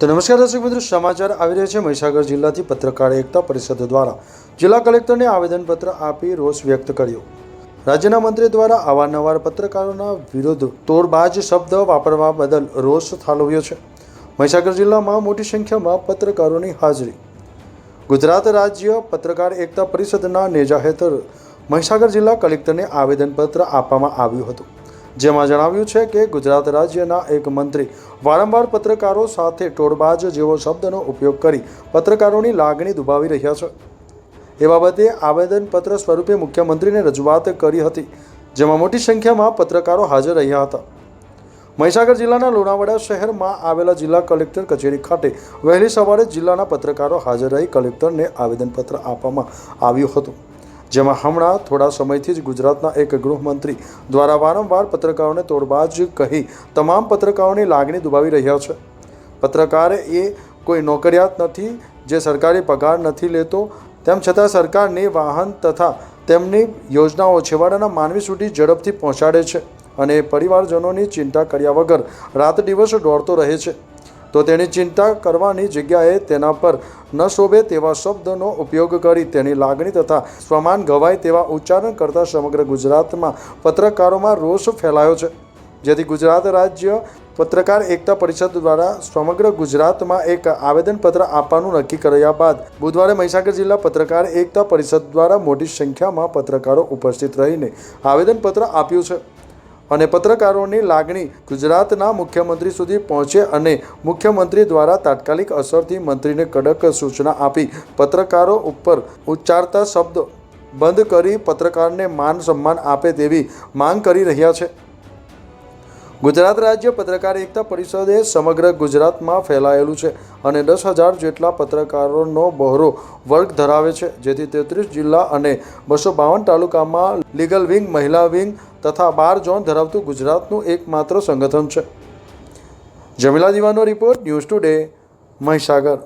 તો નમસ્કાર દર્શક મિત્રો, સમાચાર આવી રહ્યા છે મહીસાગર જિલ્લાથી પત્રકાર એકતા પરિષદ દ્વારા. જિલ્લા કલેક્ટરને આવેદનપત્ર આપી રોષ વ્યક્ત કર્યો. રાજ્યના મંત્રી દ્વારા અવારનવાર પત્રકારોના વિરુદ્ધ તોડબાજ શબ્દ વાપરવા બદલ રોષ ઠાલવ્યો છે. મહીસાગર જિલ્લામાં મોટી સંખ્યામાં પત્રકારોની હાજરી. ગુજરાત રાજ્ય પત્રકાર એકતા પરિષદના નેજા હેઠળ મહીસાગર જિલ્લા કલેક્ટરને આવેદનપત્ર આપવામાં આવ્યું હતું. જેમાં જણાવ્યું છે કે ગુજરાત રાજ્યના એક મંત્રી વારંવાર પત્રકારો સાથે ટોળબાજ જેવો શબ્દનો ઉપયોગ કરી પત્રકારોની લાગણી દુભાવી રહ્યા છે. એ બાબતે આવેદનપત્ર સ્વરૂપે મુખ્યમંત્રીને રજૂઆત કરી હતી, જેમાં મોટી સંખ્યામાં પત્રકારો હાજર રહ્યા હતા. મહીસાગર જિલ્લાના લુણાવાડા શહેરમાં આવેલા જિલ્લા કલેક્ટર કચેરી ખાતે વહેલી સવારે જિલ્લાના પત્રકારો હાજર રહી કલેક્ટરને આવેદનપત્ર આપવામાં આવ્યું હતું. જેમાં હમણાં થોડા સમયથી જ ગુજરાતના એક ગૃહમંત્રી દ્વારા વારંવાર પત્રકારોને તોડબાજ કહી તમામ પત્રકારોની લાગણી દુભાવી રહ્યા છે. પત્રકાર એ કોઈ નોકરિયાત નથી, જે સરકારી પગાર નથી લેતો. તેમ છતાં સરકારની વાહન તથા તેમની યોજનાઓ છેવાડાના માનવી સુધી ઝડપથી પહોંચાડે છે અને પરિવારજનોની ચિંતા કર્યા વગર રાત દિવસ દોડતો રહે છે. તો તેની ચિંતા કરવાની જગ્યાએ તેના પર ન શોભે તેવા શબ્દનો ઉપયોગ કરી તેની લાગણી તથા સ્વમાન ગવાય તેવા ઉચ્ચારણ કરતા સમગ્ર ગુજરાતમાં પત્રકારોમાં રોષ ફેલાયો છે. જેથી ગુજરાત રાજ્ય પત્રકાર એકતા પરિષદ દ્વારા સમગ્ર ગુજરાતમાં એક આવેદનપત્ર આપવાનું નક્કી કર્યા બાદ બુધવારે મહીસાગર જિલ્લા પત્રકાર એકતા પરિષદ દ્વારા મોટી સંખ્યામાં પત્રકારો ઉપસ્થિત રહીને આવેદનપત્ર આપ્યું છે. અને પત્રકારોની લાગણી ગુજરાતના મુખ્યમંત્રી સુધી પહોંચે અને મુખ્યમંત્રી દ્વારા તાત્કાલિક અસરથી મંત્રીને કડક સૂચના આપી. પત્રકારો ઉપર ઉચ્ચારતા શબ્દ બંધ કરી પત્રકારને માન સન્માન આપે તેવી માંગ કરી રહ્યા છે. ગુજરાત રાજ્ય પત્રકાર એકતા પરિષદે સમગ્ર ગુજરાતમાં ફેલાયેલું છે અને દસ હજાર જેટલા પત્રકારોનો બહોરો વર્ગ ધરાવે છે, જેથી તેત્રીસ જિલ્લા અને બસો બાવન તાલુકામાં લીગલ વિંગ, મહિલા વિંગ તથા બાર ઝોન ધરાવતું ગુજરાતનું એકમાત્ર સંગઠન છે. જમીલા દીવાનો રિપોર્ટ ન્યૂઝ ટુડે મહીસાગર.